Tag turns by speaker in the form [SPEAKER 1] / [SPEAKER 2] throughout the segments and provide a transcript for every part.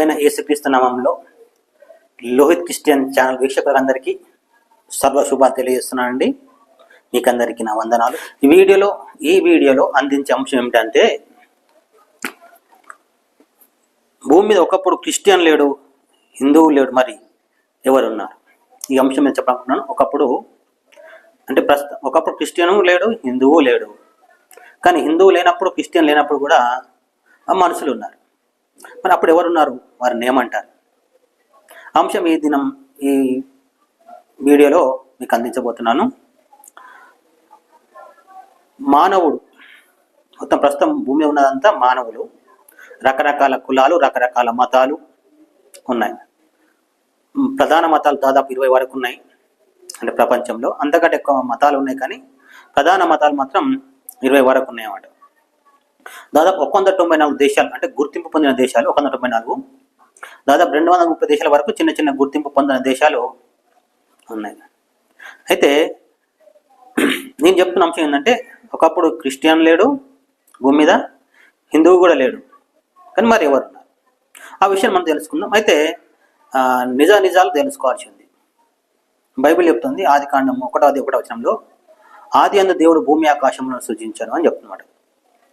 [SPEAKER 1] ప్రభువైన యేసుక్రీస్తు నామంలో లోహిత్ క్రిస్టియన్ ఛానల్ వీక్షకులందరికీ సర్వ శుభాలు తెలియజేస్తున్నానండి. మీకందరికీ నా వందనాలు. ఈ వీడియోలో ఈ వీడియోలో అందించే అంశం ఏమిటంటే భూమి మీద ఒకప్పుడు క్రిస్టియన్ లేడు హిందువు లేడు మరి ఎవరున్నారు? ఈ అంశం నేను చెప్పాలనుకుంటున్నాను. ఒకప్పుడు అంటే ప్రస్తుతం ఒకప్పుడు క్రిస్టియను లేడు హిందువు లేడు. కానీ హిందువు లేనప్పుడు క్రిస్టియన్ లేనప్పుడు కూడా మనుషులు ఉన్నారు. మరి అప్పుడు ఎవరున్నారు? వారిని ఏమంటారు? అంశం ఈ దినం ఈ వీడియోలో మీకు అందించబోతున్నాను. మానవుడు మొత్తం ప్రస్తుతం భూమి ఉన్నదంతా మానవులు. రకరకాల కులాలు రకరకాల మతాలు ఉన్నాయి. ప్రధాన మతాలు దాదాపు ఇరవై వరకు ఉన్నాయి. అంటే ప్రపంచంలో అంతకంటే ఎక్కువ మతాలు ఉన్నాయి కానీ ప్రధాన మతాలు మాత్రం ఇరవై వరకు ఉన్నాయి అన్నమాట దాదాపు ఒక వంద తొంభై నాలుగు దేశాలు అంటే గుర్తింపు పొందిన దేశాలు ఒక వంద తొంభై నాలుగు. దాదాపు రెండు వందల ముప్పై దేశాల వరకు చిన్న చిన్న గుర్తింపు పొందిన దేశాలు ఉన్నాయి. అయితే నేను చెప్తున్న అంశం ఏంటంటే ఒకప్పుడు క్రిస్టియన్ లేడు భూమి మీద హిందువు కూడా లేడు. కానీ మరి ఎవరు ఉన్నారు? ఆ విషయం మనం తెలుసుకుందాం. అయితే నిజ నిజాలు తెలుసుకోవాల్సి ఉంది. బైబిల్ చెప్తుంది ఆది కాండం ఒకటోది ఒకటో వచనంలో ఆది అందు దేవుడు భూమి ఆకాశంలో సృజించాను అని చెప్తున్నాడు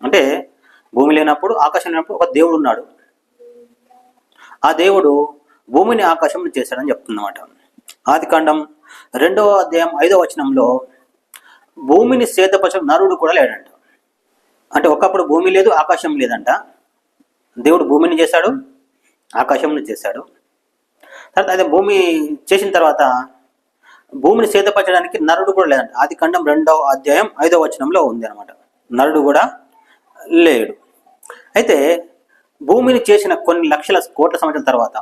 [SPEAKER 1] అంటే భూమి లేనప్పుడు ఆకాశం లేనప్పుడు ఒక దేవుడు ఉన్నాడు. ఆ దేవుడు భూమిని ఆకాశం చేశాడని చెప్తుందన్నమాట. ఆది కాండం రెండవ అధ్యాయం ఐదవ వచనంలో భూమిని సేతపరచడం నరుడు కూడా లేడంట. అంటే ఒకప్పుడు భూమి లేదు ఆకాశం లేదంట. దేవుడు భూమిని చేశాడు ఆకాశంని చేశాడు. తర్వాత అదే భూమి చేసిన తర్వాత భూమిని సేతపరచడానికి నరుడు కూడా లేదంట. ఆది ఖండం రెండవ అధ్యాయం ఐదవ వచనంలో ఉంది అనమాట నరుడు కూడా లేడు. అయితే భూమిని చేసిన కొన్ని లక్షల కోట్ల సంవత్సరాల తర్వాత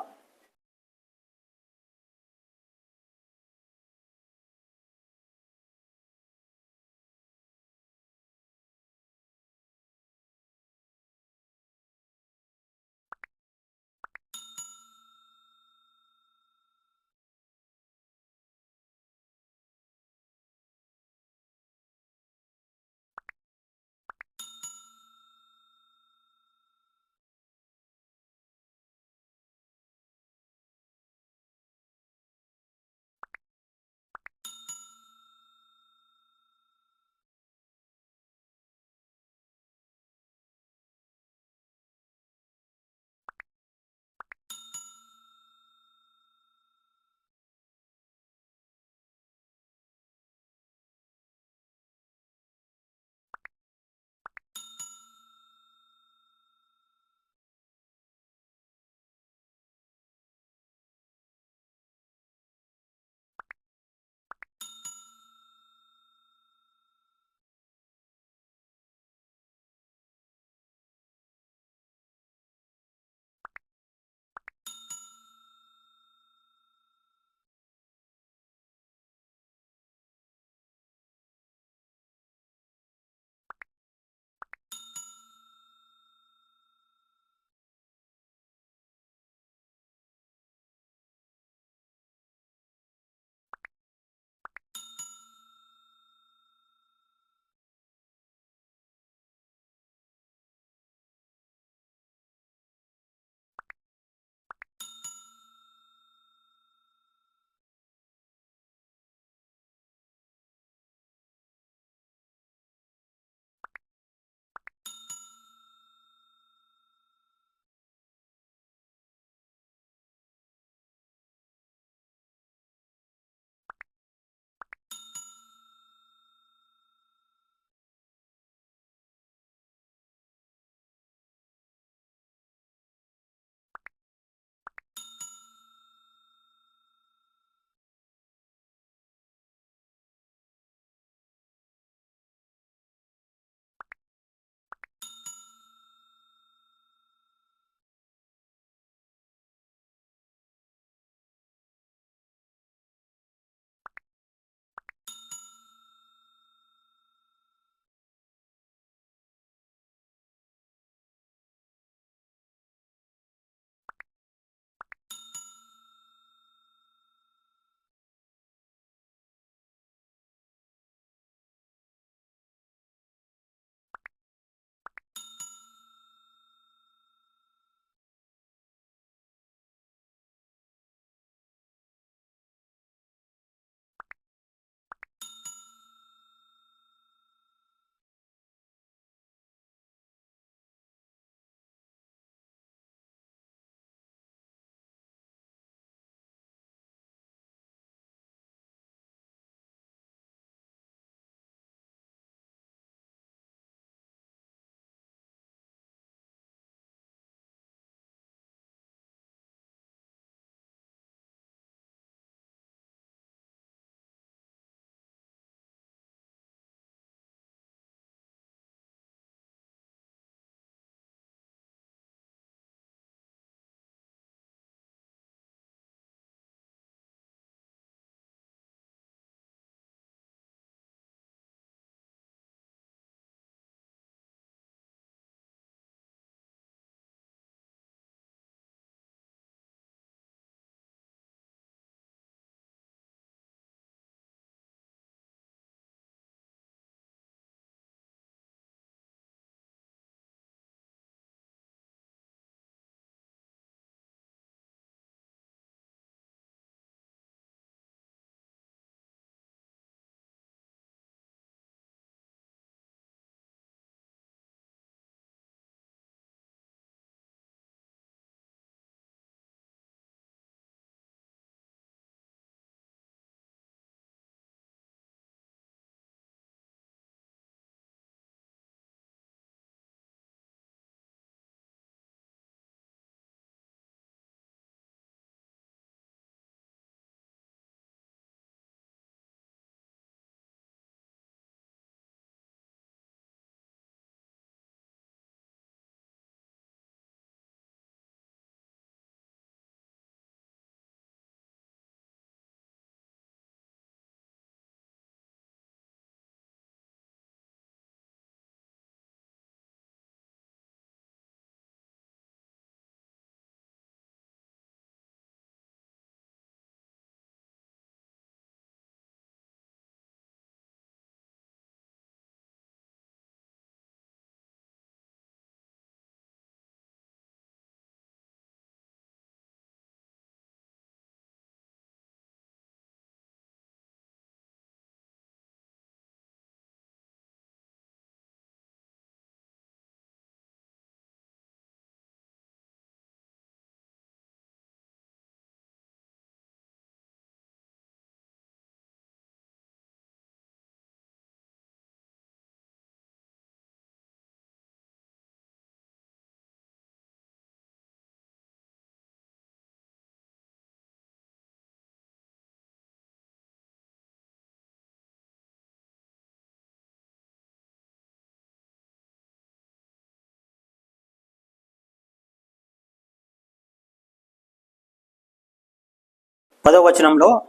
[SPEAKER 1] పదవ వచనంలో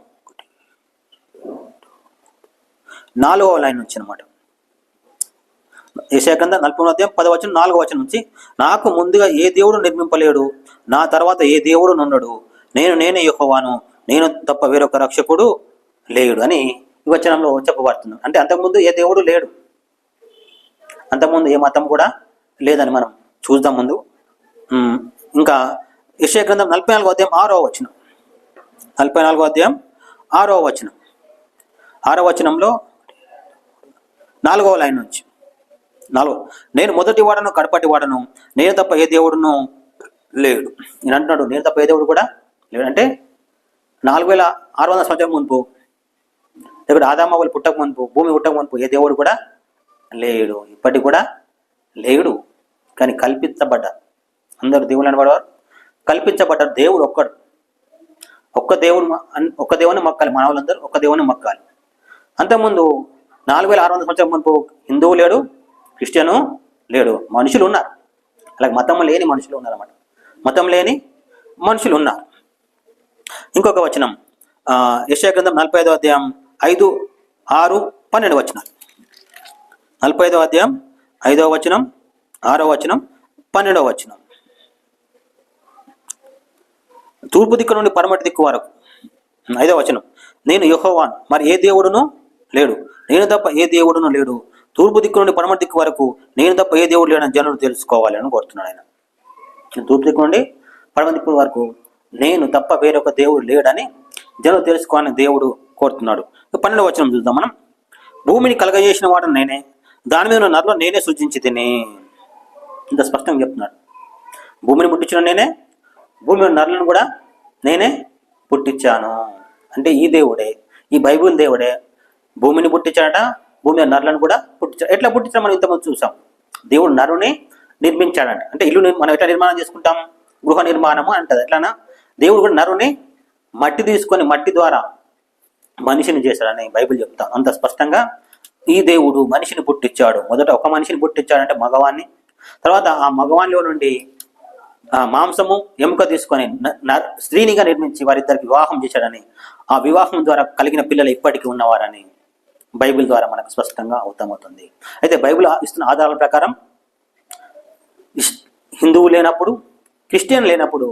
[SPEAKER 1] నాలుగవ లైన్ నుంచి అనమాట యశాకంద నలభై అధ్యాయం పదవ వచనం నాలుగవ వచనం నుంచి నాకు ముందుగా ఏ దేవుడు నిర్మింపలేడు? నా తర్వాత ఏ దేవుడు నుండడు? నేను నేనే యెహోవాను. నేను తప్ప వేరొక రక్షకుడు లేడు అని ఈ వచనంలో చెప్పబడుతుంది. అంటే అంతకుముందు ఏ దేవుడు లేడు. అంతకుముందు ఏ మతం కూడా లేదని మనం చూద్దాం ముందు. ఇంకా యశ్వగ్రంథం నలభై నాలుగో అధ్యాయం ఆరో వచనం. నలభై నాలుగో అధ్యాయం ఆరో వచనం. ఆరో వచనంలో నాలుగవ లైన్ నుంచి. నాలుగో నేను మొదటి వాడను కడపటి వాడను నేను తప్ప ఏ దేవుడును లేడు. నేను అంటున్నాడు నేను తప్ప ఏ దేవుడు కూడా లేడంటే నాలుగు వేల ఆరు వందల సంవత్సరం మునుపు లేకపోతే ఆదామావులు పుట్టక మునుపు భూమి పుట్టక మునుపు ఏ దేవుడు కూడా లేడు. ఇప్పటికి కూడా లేడు. కానీ కల్పించబడ్డ అందరు దేవుళ్ళు అనబడవారు కల్పించబడ్డ దేవుడు ఒక్కడు. ఒక్క దేవుని ఒక్క దేవుని మొక్కాలి మానవులందరూ ఒక్క దేవుని మొక్కాలి. అంతకుముందు నాలుగు వేల ఆరు వందల సంవత్సరం మునుపు హిందువు లేడు క్రిస్టియను లేడు మనుషులు ఉన్నారు. అలాగే మతం లేని మనుషులు ఉన్నారు అన్నమాట మతం లేని మనుషులు ఉన్నారు. ఇంకొక వచనం యశా గ్రంథం నలభై ఐదో అధ్యాయం ఐదు ఆరు పన్నెండు వచనాలు. నలభై ఐదో అధ్యాయం ఐదవ వచనం ఆరో వచనం పన్నెండవ వచనం. తూర్పు దిక్కు నుండి పరమటి దిక్కు వరకు. ఐదవ వచనం. నేను యహోవాన్ మరి ఏ దేవుడును? లేడు. నేను తప్ప ఏ దేవుడును లేడు. తూర్పు దిక్కు నుండి పరమటి దిక్కు వరకు నేను తప్ప ఏ దేవుడు లేడని జనులు తెలుసుకోవాలని కోరుతున్నాడు ఆయన. తూర్పు దిక్కు నుండి పడమ దిక్కు వరకు నేను తప్ప వేరొక దేవుడు లేడని జనులు తెలుసుకోవాలని దేవుడు కోరుతున్నాడు. పన్నెండు వచనం చూద్దాం మనం. భూమిని కలగజేసిన వాడు నేనే. దాని మీద ఉన్న నేనే సృజించి తిని. ఇంత స్పష్టంగా చెప్తున్నాడు. భూమిని ముట్టించిన నేనే భూమి నరులను కూడా నేనే పుట్టించాను. అంటే ఈ దేవుడే ఈ బైబిల్ దేవుడే భూమిని పుట్టించాడట భూమి నరులను కూడా పుట్టించాడు ఎట్లా పుట్టించాడు మనం ఇంతమంది చూసాం. దేవుడు నరుని నిర్మించాడంట. అంటే ఇల్లు మనం ఎట్లా నిర్మాణం చేసుకుంటాం? గృహ నిర్మాణము అంటది. ఎట్లానా? దేవుడు కూడా నరుని మట్టి తీసుకొని మట్టి ద్వారా మనిషిని చేశాడని బైబిల్ చెప్తా. అంత స్పష్టంగా ఈ దేవుడు మనిషిని పుట్టించాడు. మొదట ఒక మనిషిని పుట్టించాడంటే మగవాన్ని తర్వాత ఆ మగవానిలో నుండి మాంసము ఎముక తీసుకొని స్త్రీనిగా నిర్మించి వారిద్దరికి వివాహం చేశాడని ఆ వివాహం ద్వారా కలిగిన పిల్లలు ఇప్పటికీ ఉన్నవారని బైబిల్ ద్వారా మనకు స్పష్టంగా అర్థమవుతుంది. అయితే బైబిల్ ఇస్తున్న ఆధారాల ప్రకారం హిందువు లేనప్పుడు క్రిస్టియన్ లేనప్పుడు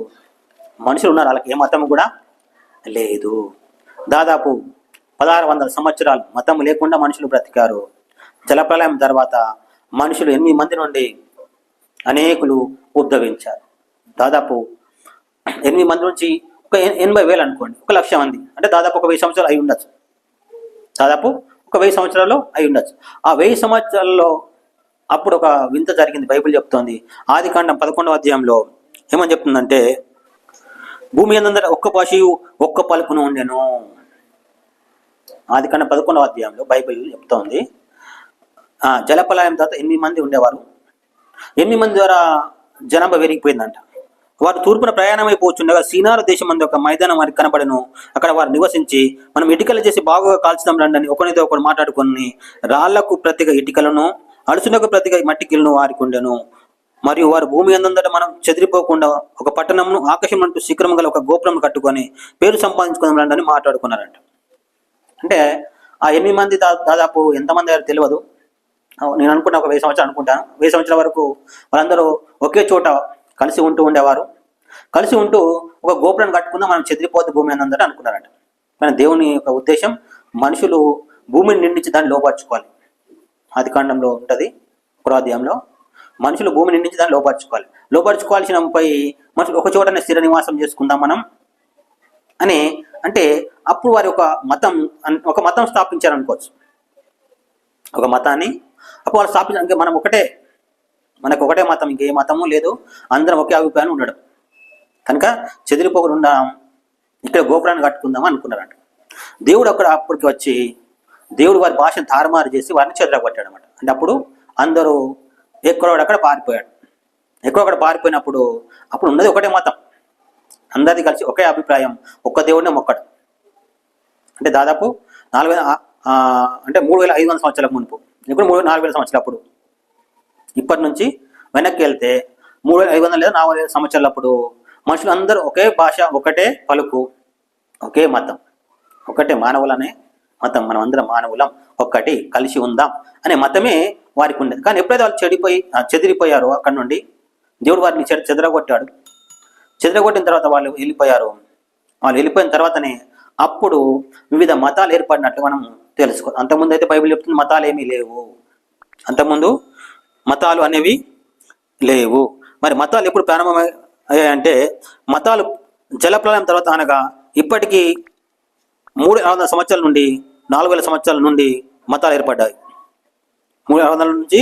[SPEAKER 1] మనుషులు ఉన్నారు వాళ్ళకి ఏ మతం కూడా లేదు. దాదాపు పదహారు వందల సంవత్సరాలు మతం లేకుండా మనుషులు బ్రతికారు. జలప్రలయం తర్వాత మనుషులు ఎనిమిది మంది నుండి అనేకులు ఉద్భవించారు. దాదాపు ఎనిమిది మంది నుంచి ఒక ఎనభై వేలు అనుకోండి ఒక లక్ష మంది. అంటే దాదాపు ఒక వెయ్యి సంవత్సరాలు అయి ఉండొచ్చు. దాదాపు ఒక వెయ్యి సంవత్సరాల్లో అయి ఉండొచ్చు. ఆ వెయ్యి సంవత్సరాల్లో అప్పుడు ఒక వింత జరిగింది బైబిల్ చెప్తోంది. ఆది కాండం పదకొండవ అధ్యాయంలో ఏమని చెప్తుందంటే భూమి అందరూ ఒక్క పశువు ఒక్క పలుకును ఉండెను. ఆది కాండం పదకొండవ అధ్యాయంలో బైబిల్ చెప్తోంది. జలపలాయం తర్వాత ఎనిమిది మంది ఉండేవారు. ఎనిమిది మంది ద్వారా జనాభా పెరిగిపోయిందంట. వారు తూర్పున ప్రయాణమైపోతుండగా సీనారు దేశం అందు ఒక మైదానం వారికి కనబడను. అక్కడ వారు నివసించి మనం ఇటుకలు చేసి బాగుగా కాల్చుదాం రండి అని ఒకరితో ఒకరు మాట్లాడుకొని రాళ్ళకు ప్రతిగా ఇటుకలను అడుసునకు ప్రతిగా మట్టికిలను వారికి ఉండెను మరియు వారు భూమి అందంతట మనం చెదిరిపోకుండా ఒక పట్టణంను ఆకాశం అంటూ శిఖరం గల ఒక గోపురం కట్టుకొని పేరు సంపాదించుకుందాం రండి అని మాట్లాడుకున్నారంట. అంటే ఆ ఎనిమిది మంది దా- దాదాపు ఎంతమంది అయ్యారు తెలియదు నేను అనుకుంటా ఒక వెయ్యి సంవత్సరాలు అనుకుంటాను. వెయ్యి సంవత్సరాల వరకు వాళ్ళందరూ ఒకే చోట కలిసి ఉంటూ ఉండేవారు. కలిసి ఉంటూ ఒక గోపురం కట్టుకుందా మనం చెదిరిపోద్ది భూమి అనందరూ అనుకున్నారంట. కానీ దేవుని యొక్క ఉద్దేశం మనుషులు భూమిని నిండించి దాన్ని లోపరుచుకోవాలి ఆది కాండంలో ఉంటుంది పురాధ్యాయంలో మనుషులు భూమిని నిండించి దాన్ని లోపరుచుకోవాలి లోపరుచుకోవాల్సిన పై మనుషులు ఒక చోటనే స్థిర నివాసం చేసుకుందాం మనం అని అంటే అప్పుడు వారి ఒక మతం ఒక మతం స్థాపించారు అనుకోవచ్చు ఒక మతాన్ని అప్పుడు వాళ్ళు స్థాపించడానికి మనం ఒకటే మనకు ఒకటే మతం ఇంకే మతము లేదు. అందరం ఒకే అభిప్రాయం ఉండడం. కనుక చెదిరిపోకుండా ఇక్కడ గోపురాన్ని కట్టుకుందాం అనుకున్నారంట. దేవుడు అక్కడ అప్పటికి వచ్చి దేవుడు వారి భాషను తారుమారు చేసి వారిని చెదరగొట్టాడు అనమాట అంటే అప్పుడు అందరూ ఎక్కడోడు పారిపోయాడు. పారిపోయాడు ఎక్కడొక్కడ పారిపోయినప్పుడు అప్పుడు ఉన్నది ఒకటే మతం. అందరిది కలిసి ఒకే అభిప్రాయం ఒక్క దేవుడినే మొక్కడు. అంటే దాదాపు నాలుగు వేల అంటే మూడు వేల ఐదు వందల సంవత్సరాల మునుపు. ఇప్పుడు మూడు నాలుగు వేల సంవత్సరాలు అప్పుడు. ఇప్పటి నుంచి వెనక్కి వెళ్తే మూడు వేల ఐదు వందల లేదా నాలుగు వేల సంవత్సరాలప్పుడు మనుషులు అందరూ ఒకే భాష ఒకటే పలుకు ఒకే మతం. ఒకటే మానవులనే మతం. మనం అందరం మానవులం. ఒక్కటి కలిసి ఉందాం అనే మతమే వారికి ఉండేది. కానీ ఎప్పుడైతే వాళ్ళు చెడిపోయి చెదిరిపోయారో అక్కడి నుండి దేవుడు వారిని చెదరగొట్టాడు. చెదరగొట్టిన తర్వాత వాళ్ళు వెళ్ళిపోయారు. వాళ్ళు వెళ్ళిపోయిన తర్వాతనే అప్పుడు వివిధ మతాలు ఏర్పడినట్లు మనం తెలుసుకో అంతకుముందు అయితే బైబిల్ చెప్తుంది మతాలు ఏమీ లేవు. అంతకుముందు మతాలు అనేవి లేవు. మరి మతాలు ఎప్పుడు ప్రారంభమయ్యాయంటే మతాలు జలప్రలయం తర్వాత అనగా ఇప్పటికీ మూడు వందల సంవత్సరాల నుండి నాలుగు వేల సంవత్సరాల నుండి మతాలు ఏర్పడ్డాయి. మూడు వందల నుంచి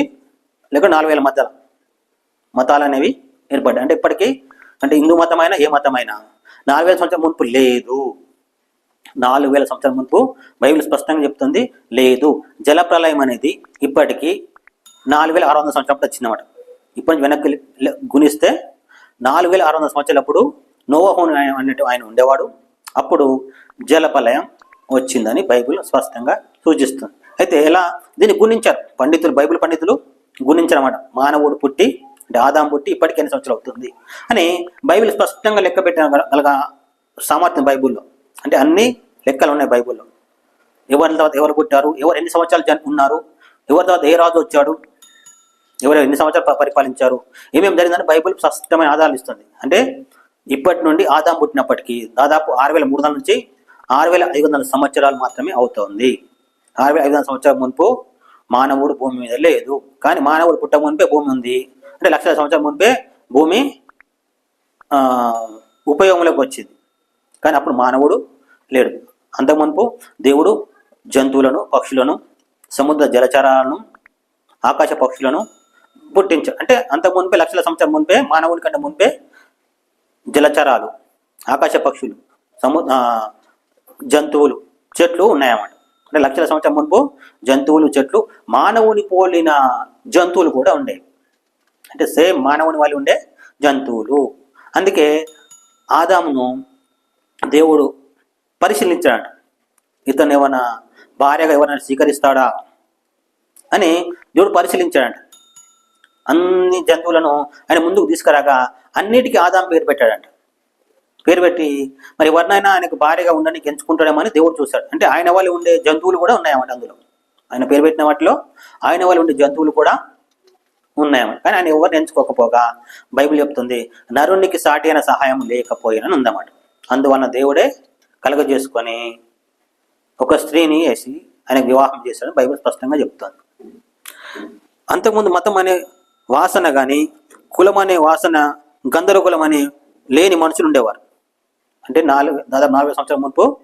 [SPEAKER 1] లేక నాలుగు వేల మతాలు మతాలు అనేవి ఏర్పడ్డాయి. అంటే ఇప్పటికీ అంటే హిందూ మతమైనా ఏ మతమైనా నాలుగు వేల సంవత్సరాల మునుపు లేదు. నాలుగు వేల సంవత్సరాల మునుపు బైబిల్ స్పష్టంగా చెప్తుంది లేదు. జలప్రలయం అనేది ఇప్పటికీ నాలుగు వేల ఆరు వందల సంవత్సరాలు వచ్చిందన్నమాట. ఇప్పటి నుంచి వెనక్కి గుణిస్తే నాలుగు వేల ఆరు వందల సంవత్సరాలప్పుడు నోవహోను ఆయన అన్నట్టు ఆయన ఉండేవాడు. అప్పుడు జలపలయం వచ్చిందని బైబిల్ స్పష్టంగా సూచిస్తుంది. అయితే ఎలా? దీన్ని గుణించారు. పండితులు బైబిల్ పండితులు గుణించారన్నమాట. మానవుడు పుట్టి అంటే ఆదాం పుట్టి ఇప్పటికి ఎన్ని సంవత్సరాలు అవుతుంది? అని బైబిల్ స్పష్టంగా లెక్క పెట్టిన సామర్థ్యం బైబిల్లో. అంటే అన్ని లెక్కలు ఉన్నాయి బైబిల్లో. ఎవరి తర్వాత ఎవరు పుట్టారు? ఎవరు ఎన్ని సంవత్సరాలు ఉన్నారు? ఎవరి తర్వాత ఏ రాజు వచ్చాడు? ఎవరు ఎన్ని సంవత్సరాలు పరిపాలించారు? ఏమేమి జరిగిందని బైబిల్ స్పష్టమైన ఆధారాలు ఇస్తుంది. అంటే ఇప్పటి నుండి ఆదాం పుట్టినప్పటికీ దాదాపు ఆరు వేల మూడు వందల నుంచి ఆరు వేల ఐదు వందల సంవత్సరాలు మాత్రమే అవుతోంది. ఆరు వేల ఐదు వందల సంవత్సరాల మునుపు మానవుడు భూమి మీద లేదు. కానీ మానవుడు పుట్ట మునిపే భూమి ఉంది. అంటే లక్షల సంవత్సరాల మునిపే భూమి ఉపయోగంలోకి వచ్చింది. కానీ అప్పుడు మానవుడు లేడు. అంతకుమునుపు దేవుడు జంతువులను పక్షులను సముద్ర జలచరాలను ఆకాశ పక్షులను పుట్టించాడు అంటే అంతకు మునిపే లక్షల సంవత్సరం మునిపే మానవుని కంటే మునిపే జలచరాలు ఆకాశ పక్షులు సము జంతువులు చెట్లు ఉన్నాయన్నమాట. అంటే లక్షల సంవత్సరం మునుపు జంతువులు చెట్లు మానవుని పోలిన జంతువులు కూడా ఉండేవి అంటే సేమ్ మానవుని వాళ్ళు ఉండే జంతువులు. అందుకే ఆదామును దేవుడు పరిశీలించాడు ఇతను ఏమైనా భార్యగా ఎవరైనా స్వీకరిస్తాడా అని దేవుడు పరిశీలించాడంట. అన్ని జంతువులను ఆయన ముందుకు తీసుకురాగా అన్నిటికీ ఆదాం పేరు పెట్టాడంట. పేరు పెట్టి మరి ఎవరినైనా ఆయనకు భార్యగా ఉండడానికి ఎంచుకుంటాడేమని దేవుడు చూశాడు. అంటే ఆయన వాళ్ళు ఉండే జంతువులు కూడా ఉన్నాయన్నమాట అందులో. ఆయన పేరు పెట్టిన వాటిలో ఆయన వాళ్ళు ఉండే జంతువులు కూడా ఉన్నాయన్నమాట. కానీ ఆయన ఎవరిని ఎంచుకోకపోగా బైబిల్ చెప్తుంది నరునికి సాటి అయిన సహాయం లేకపోయినని ఉందన్నమాట. అందువలన దేవుడే కలగజేసుకొని ఒక స్త్రీని వేసి ఆయనకు వివాహం చేశాడని బైబిల్ స్పష్టంగా చెప్తుంది. అంతకుముందు మతం అనే వాసన కానీ కులం అనే వాసన గందరగోళం అనే లేని మనుషులు ఉండేవారు అంటే నాలుగు దాదాపు నాలుగు సంవత్సరాల మునుపు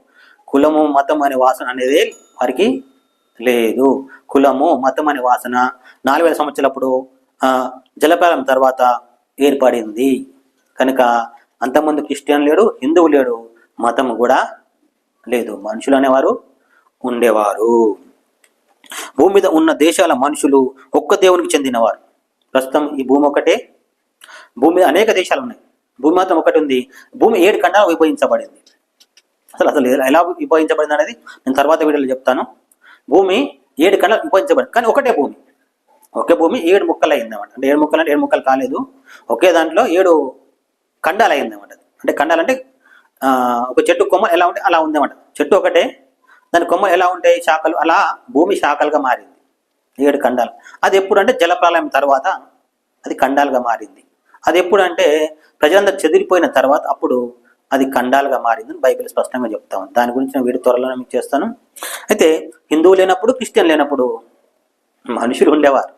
[SPEAKER 1] కులము మతం అనే వాసన అనేది వారికి లేదు. కులము మతం అనే వాసన నాలుగు వేల సంవత్సరాలప్పుడు జలపాలం తర్వాత ఏర్పడింది. కనుక అంతకుముందు క్రిస్టియన్ లేడు హిందువు లేడు మతం కూడా లేదు. మనుషులు అనేవారు ఉండేవారు. భూమి మీద ఉన్న దేశాల మనుషులు ఒక్క దేవునికి చెందినవారు. ప్రస్తుతం ఈ భూమి ఒకటే భూమి మీద అనేక దేశాలు ఉన్నాయి. భూమి మాత్రం ఒకటి ఉంది. భూమి ఏడు ఖండాలు విభజించబడింది. అసలు అసలు ఎలా- విభజించబడింది అనేది నేను తర్వాత వీడియోలో చెప్తాను. భూమి ఏడు ఖండాలు విభజించబడింది. కానీ ఒకటే భూమి. ఒకే భూమి ఏడు ముక్కలు అయింది అనమాట అంటే ఏడు ముక్కలు అంటే ఏడు ముక్కలు కాలేదు. ఒకే దాంట్లో ఏడు ఖండాలు అయింది అనమాట అంటే ఖండాలు అంటే ఒక చెట్టు కొమ్మ ఎలా ఉంటే అలా ఉందన్నమాట. చెట్టు ఒకటే. దాని కొమ్మ ఎలా ఉంటాయి? శాఖలు. అలా భూమి శాఖలుగా మారింది. ఏడు ఖండాలు. అది ఎప్పుడంటే జలప్రలయం తర్వాత అది ఖండాలుగా మారింది. అది ఎప్పుడంటే ప్రజలందరూ చెదిరిపోయిన తర్వాత అప్పుడు అది ఖండాలుగా మారిందని బైబిల్ స్పష్టంగా చెప్తాం దాని గురించి నేను వీడి త్వరలో మీకు చేస్తాను. అయితే హిందువు లేనప్పుడు క్రిస్టియన్ లేనప్పుడు మనుషులు ఉండేవారు.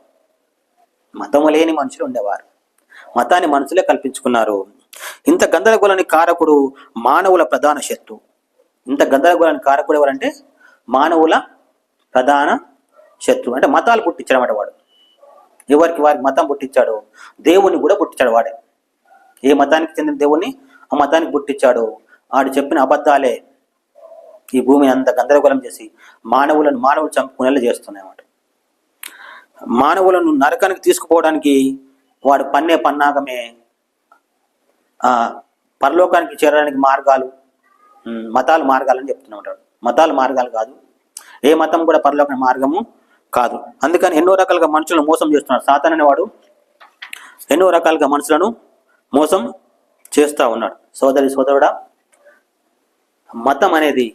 [SPEAKER 1] మతము లేని మనుషులు ఉండేవారు. మతాన్ని మనుషులే కల్పించుకున్నారు. ఇంత గందరగోళానికి కారకుడు మానవుల ప్రధాన శత్రు. ఇంత గందరగోళానికి కారకుడు ఎవరంటే మానవుల ప్రధాన శత్రువు అంటే మతాలు పుట్టించడం వాడు. ఎవరికి వారికి మతం పుట్టించాడు దేవుని కూడా పుట్టించాడు వాడే. ఏ మతానికి చెందిన దేవుణ్ణి? ఆ మతానికి పుట్టించాడు. ఆడు చెప్పిన అబద్ధాలే ఈ భూమిని అంత గందరగోళం చేసి మానవులను మానవులు చంపుకునేలా చేస్తున్నాయి అన్నమాట. మానవులను నరకానికి తీసుకుపోవడానికి వాడు పన్నే పన్నాగమే పరలోకానికి చేరడానికి మార్గాలు మతాలు మార్గాలని చెప్తున్నాడు మతాలు మార్గాలు కాదు. ఏ మతం కూడా పరలోక మార్గము కాదు. అందుకని ఎన్నో రకాలుగా మనుషులను మోసం చేస్తున్నాడు సాతాన్ అనేవాడు ఎన్నో రకాలుగా మనుషులను మోసం చేస్తూ ఉన్నాడు. సోదరి సోదరుడా మతం అనేది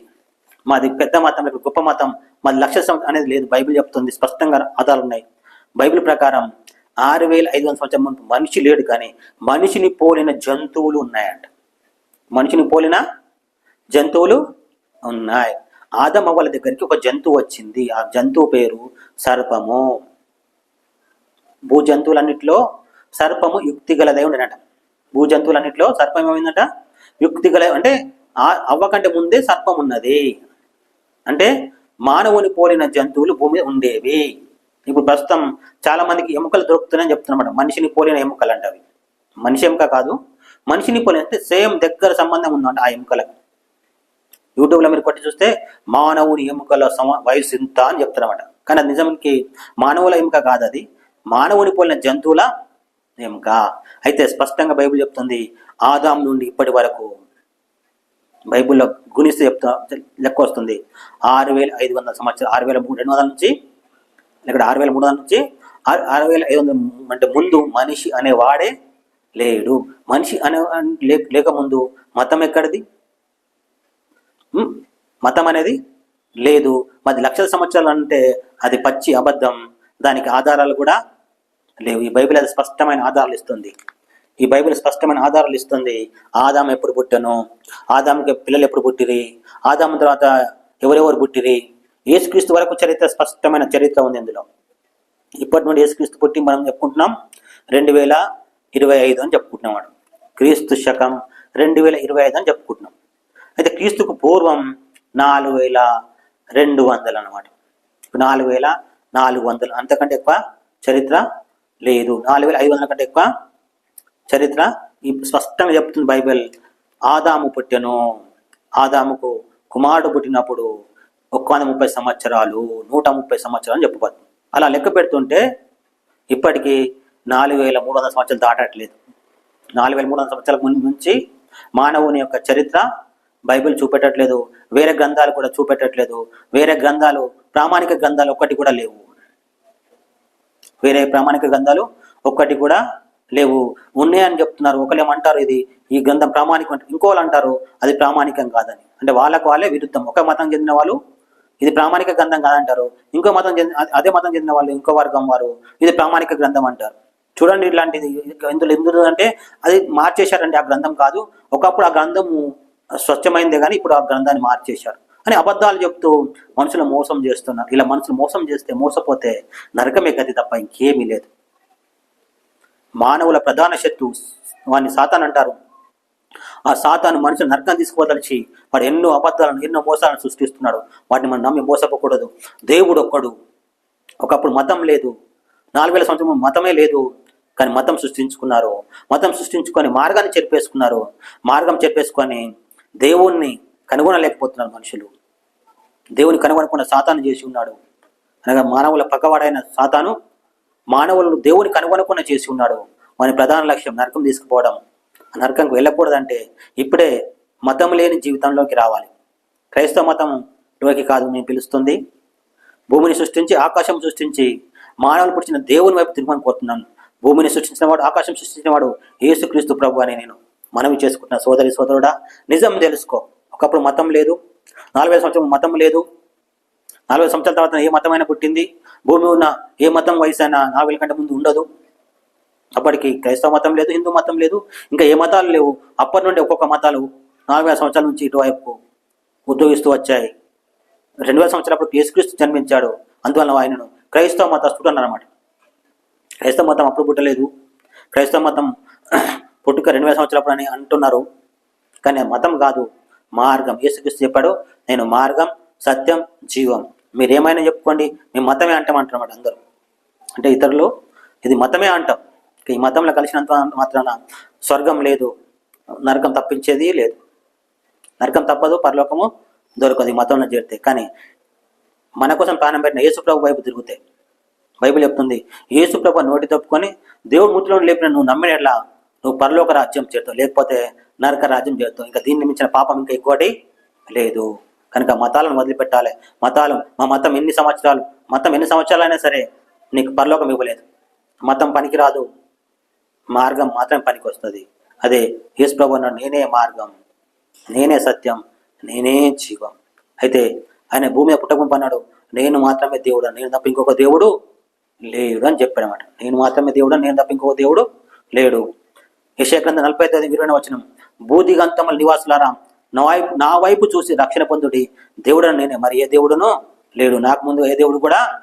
[SPEAKER 1] మాది పెద్ద మతం లేక గొప్ప మతం మాది లక్ష అనేది లేదు. బైబిల్ చెప్తుంది స్పష్టంగా ఆధారాలు ఉన్నాయి. బైబిల్ ప్రకారం ఆరు వేల ఐదు వందల సంవత్సరం ముందు మనిషి లేడు కానీ మనిషిని పోలిన జంతువులు ఉన్నాయంట. మనిషిని పోలిన జంతువులు ఉన్నాయి. ఆదమ వాళ్ళ దగ్గరికి ఒక జంతువు వచ్చింది. ఆ జంతువు పేరు సర్పము. భూ జంతువులన్నిటిలో సర్పము యుక్తి గలదై ఉండనట. భూ జంతువులన్నిటిలో సర్పం ఏమైందట? యుక్తి గల అంటే ఆ- అవ్వకంటే ముందే సర్పం ఉన్నది. అంటే మానవుని పోలిన జంతువులు భూమి ఉండేవి. ఇప్పుడు ప్రస్తుతం చాలా మందికి ఎముకలు దొరుకుతున్నాయని చెప్తున్నమాట మనిషిని పోలిన ఎముకలు అంటే అవి మనిషి ఎముక కాదు మనిషిని పోలిన అంటే సేమ్ దగ్గర సంబంధం ఉందంట ఆ ఎముకలకు. యూట్యూబ్లో మీరు కొట్టి చూస్తే మానవుని ఎముకల సమ వయసు ఇంత అని చెప్తారన్నమాట. కానీ అది నిజానికి మానవుల ఎముక కాదు అది. మానవుని పోలిన జంతువుల ఎముక. అయితే స్పష్టంగా బైబిల్ చెప్తుంది ఆదాం నుండి ఇప్పటి వరకు. బైబిల్లో గుణిస్తే చెప్తా లెక్క వస్తుంది. ఆరు వేల ఐదు వందల సంవత్సరాలు ఆరు వేల మూడు రెండు వందల నుంచి ఇక్కడ ఆరు వేల మూడు వందల నుంచి ఆరు ఆరు వేల ఐదు వందల అంటే ముందు మనిషి అనేవాడే లేడు. మనిషి అనే లే- లేక ముందు మతం ఎక్కడిది? మతం అనేది లేదు. మరి లక్షల సంవత్సరాలు అంటే అది పచ్చి అబద్ధం. దానికి ఆధారాలు కూడా లేవు. ఈ బైబిల్ అది స్పష్టమైన ఆధారాలు ఇస్తుంది. ఈ బైబిల్ స్పష్టమైన ఆధారాలు ఇస్తుంది. ఆదాం ఎప్పుడు పుట్టను? ఆదాంకి పిల్లలు ఎప్పుడు పుట్టిరి? ఆదాం తర్వాత ఎవరెవరు పుట్టిరి? ఏసుక్రీస్తు వరకు చరిత్ర స్పష్టమైన చరిత్ర ఉంది ఇందులో. ఇప్పటి నుండి ఏసుక్రీస్తు పుట్టి మనం చెప్పుకుంటున్నాం. రెండు వేల ఇరవై ఐదు అని చెప్పుకుంటున్నాం క్రీస్తు శకం రెండు వేల ఇరవై ఐదు అని చెప్పుకుంటున్నాం. అయితే క్రీస్తుకు పూర్వం నాలుగు వేల రెండు వందలు అనమాట నాలుగు వేల నాలుగు వందలు. అంతకంటే ఎక్కువ చరిత్ర లేదు. నాలుగు వేల ఐదు వందల కంటే ఎక్కువ చరిత్ర ఈ స్పష్టంగా చెప్తుంది బైబిల్. ఆదాము పుట్టెను. ఆదాముకు కుమారుడు పుట్టినప్పుడు ఒక్క వంద ముప్పై సంవత్సరాలు నూట ముప్పై సంవత్సరాలు అని చెప్పబడుతుంది అలా లెక్క పెడుతుంటే ఇప్పటికీ నాలుగు వేల మూడు వందల సంవత్సరాలు దాటట్లేదు. నాలుగు వేల మూడు వందల సంవత్సరాల ముందు నుంచి మానవుని యొక్క చరిత్ర బైబిల్ చూపెట్టట్లేదు వేరే గ్రంథాలు కూడా చూపెట్టట్లేదు వేరే గ్రంథాలు ప్రామాణిక గ్రంథాలు ఒక్కటి కూడా లేవు. వేరే ప్రామాణిక గ్రంథాలు ఒక్కటి కూడా లేవు. ఉన్నాయని చెప్తున్నారు. ఒకళ్ళేమంటారు ఇది ఈ గ్రంథం ప్రామాణికం అంటే ఇంకోళ్ళు అంటారు అది ప్రామాణికం కాదని. అంటే వాళ్ళకు వాళ్ళే విరుద్ధం. ఒక మతం చెందిన వాళ్ళు ఇది ప్రామాణిక గ్రంథం కాదంటారు. ఇంకో మతం చెందిన అదే- మతం చెందిన వాళ్ళు ఇంకో వర్గం వారు ఇది ప్రామాణిక గ్రంథం అంటారు. చూడండి ఇట్లాంటిది. ఇందులో ఎందుకు అంటే అది మార్చేశారంటే ఆ గ్రంథం కాదు. ఒకప్పుడు ఆ గ్రంథము స్వచ్ఛమైందే కానీ ఇప్పుడు ఆ గ్రంథాన్ని మార్చేశారు. అని అబద్ధాలు చెప్తూ మనుషులు మోసం చేస్తున్నారు. ఇలా మనుషులు మోసం చేస్తే మోసపోతే నరకమే గతి తప్ప ఇంకేమీ లేదు. మానవుల ప్రధాన శత్రువు వాడిని సాతాన్ అంటారు. ఆ సాతాను మనుషులు నరకం తీసుకువదలిచి వాడు ఎన్నో అబద్ధాలను ఎన్నో మోసాలను సృష్టిస్తున్నాడు. వాటిని మనం నమ్మి మోసపోకూడదు. దేవుడు ఒక్కడు. ఒకప్పుడు మతం లేదు. నాలుగు వేల సంవత్సరం మతమే లేదు. కానీ మతం సృష్టించుకున్నారు. మతం సృష్టించుకొని మార్గాన్ని చెరిపేసుకున్నారు. మార్గం చెరిపేసుకొని దేవుణ్ణి కనుగొనలేకపోతున్నారు మనుషులు. దేవుని కనుగొనకుండా సాతాను చేసి ఉన్నాడు. అనగా మానవుల పక్కవాడైన సాతాను మానవులను దేవుని కనుగొనకుండా చేసి ఉన్నాడు. వాని ప్రధాన లక్ష్యం నరకం తీసుకుపోవడం. నరకంకు వెళ్ళకూడదంటే ఇప్పుడే మతం లేని జీవితంలోకి రావాలి. క్రైస్తవ మతంలోకి కాదు నేను పిలుస్తుంది. భూమిని సృష్టించి ఆకాశం సృష్టించి మానవులు పుట్టిన దేవుని వైపు తిరగమని కోరుతున్నాను భూమిని సృష్టించిన వాడు ఆకాశం సృష్టించిన వాడు యేసుక్రీస్తు ప్రభు అని నేను మనవి చేసుకుంటున్న సోదరి సోదరుడా నిజం తెలుసుకో. ఒకప్పుడు మతం లేదు. నాలుగైదు సంవత్సరం మతం లేదు. నాలుగైదు సంవత్సరాల తర్వాత ఏ మతమైనా పుట్టింది? భూమి ఉన్న ఏ మతం వయసు అయినా నాలుగు వేల కంటే ముందు ఉండదు. అప్పటికి క్రైస్తవ మతం లేదు హిందూ మతం లేదు. ఇంకా ఏ మతాలు లేవు? అప్పటి నుండి ఒక్కొక్క మతాలు నాలుగు వేల సంవత్సరాల నుంచి ఇటువైపు ఉద్యోగిస్తూ వచ్చాయి. రెండు వేల సంవత్సరాలప్పుడు యేసుక్రీస్తు జన్మించాడు. అందువల్ల ఆయనను క్రైస్తవ మతస్థుడు అన్నారన్నమాట. క్రైస్తవ మతం అప్పుడు పుట్టలేదు. క్రైస్తవ మతం పుట్టుక రెండు వేల సంవత్సరాలు అని అంటున్నారు. కానీ మతం కాదు మార్గం. యేసుక్రీస్తు చెప్పాడు నేను మార్గం సత్యం జీవం. మీరు ఏమైనా చెప్పుకోండి మేము మతమే అంటాం అన్నమాట అందరూ. అంటే ఇతరులు ఇది మతమే అంటాం. ఈ మతంలో కలిసినంత మాత్రాన స్వర్గం లేదు నరకం తప్పించేది లేదు. నరకం తప్పదు పరలోకము దొరకదు ఈ మతంలో చేరితే. కానీ మన కోసం ప్రాణం పెట్టిన యేసుప్రభు వైపు తిరుగుతాయి బైబిల్ చెప్తుంది యేసుప్రభు నోటి తప్పుకొని దేవుడు ముద్దులో లేపిన నువ్వు నమ్మినట్లా నువ్వు పరలోక రాజ్యం చేరుతావు లేకపోతే నరక రాజ్యం చేరుతావు. ఇంకా దీన్ని మించిన పాపం ఇంకా ఇంకోటి లేదు. కనుక మతాలను వదిలిపెట్టాలి. మతాలు మా మతం ఎన్ని సంవత్సరాలు మతం ఎన్ని సంవత్సరాలైనా సరే నీకు పరలోకం ఇవ్వలేదు. మతం పనికిరాదు. మార్గం మాత్రమే పనికి వస్తుంది అదే యేసు ప్రభు అన్నాడు నేనే మార్గం నేనే సత్యం నేనే జీవం. అయితే ఆయన భూమి మీద అన్నాడు నేను మాత్రమే దేవుడు నేను తప్ప ఇంకొక దేవుడు లేడు అని చెప్పాడనమాట నేను మాత్రమే దేవుడు నేను తప్ప ఇంకొక దేవుడు లేడు. యశగ్రంథ నలభై తొమ్మిది ఇరవై వచనం. బూదిగంతముల నివాసులారా నా వైపు నా వైపు చూసి రక్షణ పొందుడి. దేవుడు నేనే. మరి ఏ దేవుడునో? లేడు. నాకు ముందు ఏ దేవుడు కూడా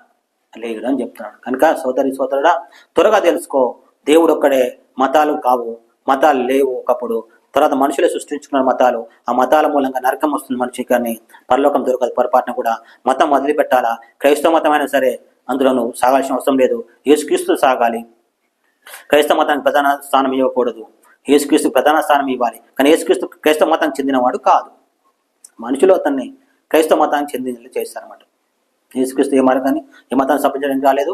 [SPEAKER 1] లేడు అని చెప్తున్నాడు. కనుక సోదరి సోదరుడా త్వరగా తెలుసుకో. దేవుడు ఒక్కడే మతాలు కావు. మతాలు లేవు ఒకప్పుడు. తర్వాత మనుషులే సృష్టించుకున్న మతాలు. ఆ మతాల మూలంగా నరకం వస్తుంది మనిషి కానీ పరలోకం దొరకదు. పొరపాటున కూడా మతం వదిలిపెట్టాలా? క్రైస్తవ మతం అయినా సరే అందులో నువ్వు సాగాల్సిన అవసరం లేదు. యేసుక్రీస్తు సాగాలి. క్రైస్తవ మతానికి ప్రధాన స్థానం ఇవ్వకూడదు. యేసుక్రీస్తు ప్రధాన స్థానం ఇవ్వాలి. కానీ యేసుక్రీస్తు క్రైస్తవ మతానికి చెందినవాడు కాదు. మనుషులు అతన్ని క్రైస్తవ మతానికి చెందిన చేస్తారన్నమాట. యేసుక్రీస్తు ఏ మార్గాన్ని ఏ మతాన్ని స్థాపించడానికి రాలేదు.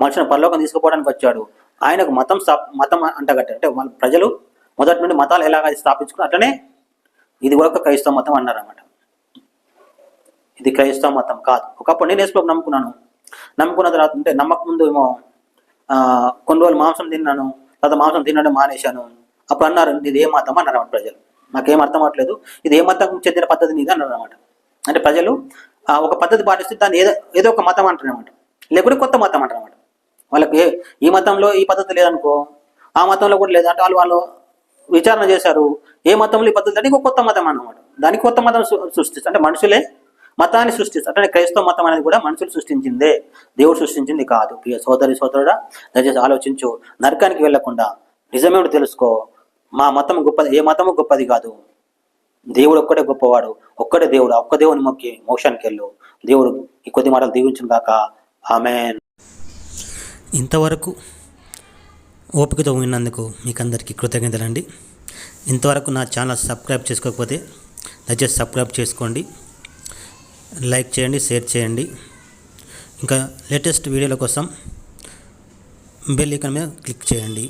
[SPEAKER 1] మనుషులను పరలోకం తీసుకుపోవడానికి వచ్చాడు. ఆయనకు మతం మతం అంటగట్ట అంటే వాళ్ళ ప్రజలు మొదటి నుండి మతాలు ఎలాగ స్థాపించుకుని అట్లనే ఇది కూడా ఒక క్రైస్తవ మతం అన్నారన్నమాట. ఇది క్రైస్తవ మతం కాదు. ఒకప్పుడు నేను యేసు నమ్ముకున్నాను. నమ్ముకున్న తర్వాత అంటే నమ్మక ముందు ఏమో కొన్ని రోజులు మాంసం తిన్నాను తర్వాత మాంసం తినడం మానేశాను. అప్పుడు అన్నారు ఇది ఏ మతం అన్నారు అన్నమాట ప్రజలు. నాకేం అర్థం అవ్వట్లేదు. ఇది ఏ మతం చెందిన పద్ధతి నీది? అన్నారు అనమాట అంటే ప్రజలు ఆ, ఒక పద్ధతి పాటిస్తే దాన్ని ఏదో ఏదో ఒక మతం అంటారు అనమాట లేకుంటే కొత్త మతం అంటారు అనమాట వాళ్ళకి ఈ మతంలో ఈ పద్ధతి లేదనుకో ఆ మతంలో కూడా లేదంటే వాళ్ళు వాళ్ళు విచారణ చేశారు. ఏ మతంలో ఈ పద్ధతి అంటే ఇంకో కొత్త మతం అన్నమాట. దానికి కొత్త మతం సృష్టిస్తారు అంటే మనుషులే మతాన్ని సృష్టిస్తారు అంటే క్రైస్తవ మతం అనేది కూడా మనుషులు సృష్టించిందే దేవుడు సృష్టించింది కాదు. ప్రియ సోదరి సోదరుడా దయచేసి ఆలోచించు నరకానికి వెళ్ళకుండా నిజమేమిటి తెలుసుకో? మా మతం గొప్పది ఏ మతము గొప్పది కాదు. దేవుడు ఒక్కడే గొప్పవాడు ఒక్కడే దేవుడు ఒక్క దేవుని మొక్కి మోక్షానికి వెళ్ళు. దేవుడు ఈ కొద్ది మాటలు దీవించిన కాక ఆమెన్.
[SPEAKER 2] ఇంతవరకు ఓపికతో విన్నందుకు మీకు అందరికీ కృతజ్ఞతలండి. ఇంతవరకు నా ఛానల్ సబ్స్క్రైబ్ చేసుకోకపోతే దయచేసి సబ్స్క్రైబ్ చేసుకోండి. లైక్ చేయండి షేర్ చేయండి. ఇంకా లేటెస్ట్ వీడియోల కోసం బెల్ ఐకాన్ మీద క్లిక్ చేయండి.